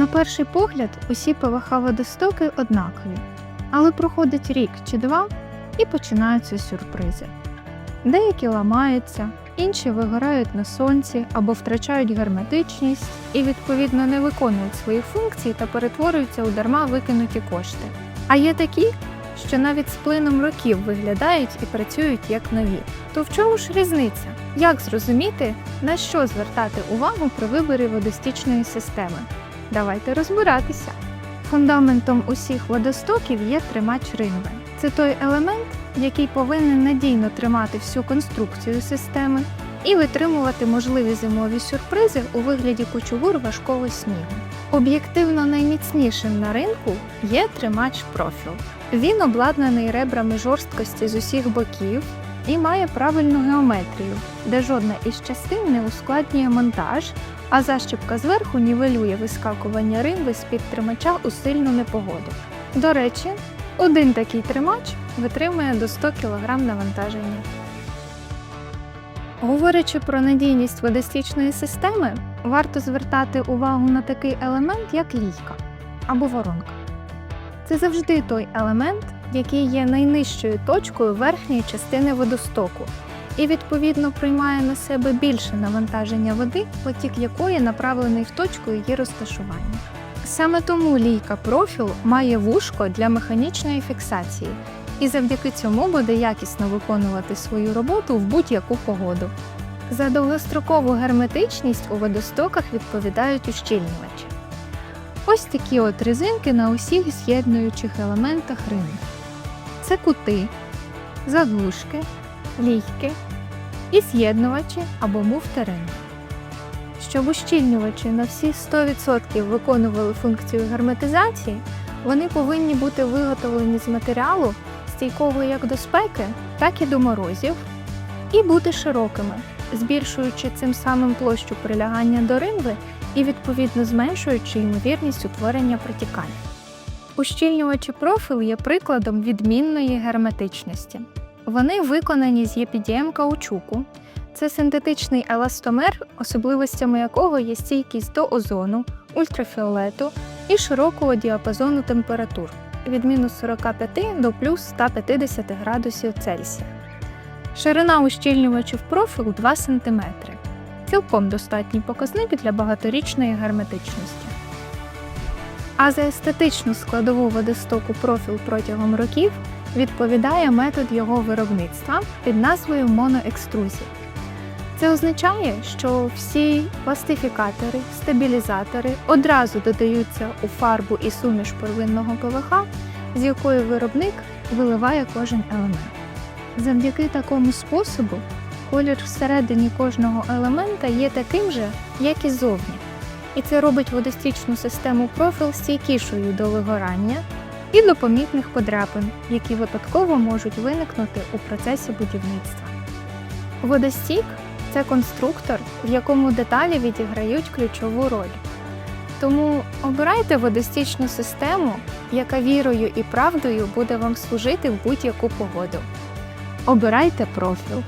На перший погляд, усі ПВХ водостоки однакові, але проходить рік чи два і починаються сюрпризи. Деякі ламаються, інші вигорають на сонці або втрачають герметичність і, відповідно, не виконують свої функції та перетворюються у дарма викинуті кошти. А є такі, що навіть з плином років виглядають і працюють як нові. То в чому ж різниця? Як зрозуміти, на що звертати увагу при виборі водостічної системи? Давайте розбиратися. Фундаментом усіх водостоків є тримач ринви. Це той елемент, який повинен надійно тримати всю конструкцію системи і витримувати можливі зимові сюрпризи у вигляді кучугур важкого снігу. Об'єктивно найміцнішим на ринку є тримач профіл. Він обладнаний ребрами жорсткості з усіх боків і має правильну геометрію, де жодна із частин не ускладнює монтаж, а защіпка зверху нівелює вискакування ринви з-під тримача у сильну непогоду. До речі, один такий тримач витримує до 100 кг навантаження. Говорячи про надійність водостічної системи, варто звертати увагу на такий елемент, як лійка або воронка. Це завжди той елемент, який є найнижчою точкою верхньої частини водостоку і відповідно приймає на себе більше навантаження води, потік якої направлений в точку її розташування. Саме тому лійка профіл має вушко для механічної фіксації, і завдяки цьому буде якісно виконувати свою роботу в будь-яку погоду. За довгострокову герметичність у водостоках відповідають ущільнювачі. Ось такі от резинки на усіх з'єднуючих елементах ринку. Це кути, заглушки, лійки і з'єднувачі або муфти ринку. Щоб ущільнювачі на всі 100% виконували функцію герметизації, вони повинні бути виготовлені з матеріалу, стійкого як до спеки, так і до морозів, і бути широкими, збільшуючи цим самим площу прилягання до ринви і відповідно зменшуючи ймовірність утворення протікань. Ущільнювачі профіл є прикладом відмінної герметичності. Вони виконані з єпідієм каучуку. Це синтетичний еластомер, особливостями якого є стійкість до озону, ультрафіолету і широкого діапазону температур від мінус 45 до плюс 150 градусів Цельсія. Ширина ущільнювачів профілу 2 см. Цілком достатній показник для багаторічної герметичності. А за естетичну складову водостоку профіл протягом років відповідає метод його виробництва під назвою моноекструзія. Це означає, що всі пластифікатори, стабілізатори одразу додаються у фарбу і суміш первинного ПВХ, з якої виробник виливає кожен елемент. Завдяки такому способу колір всередині кожного елемента є таким же, як і ззовні. І це робить водостічну систему профіл стійкішою до вигорання і до помітних подряпин, які випадково можуть виникнути у процесі будівництва. Водостік це конструктор, в якому деталі відіграють ключову роль. Тому обирайте водостічну систему, яка вірою і правдою буде вам служити в будь-яку погоду. Обирайте профіл.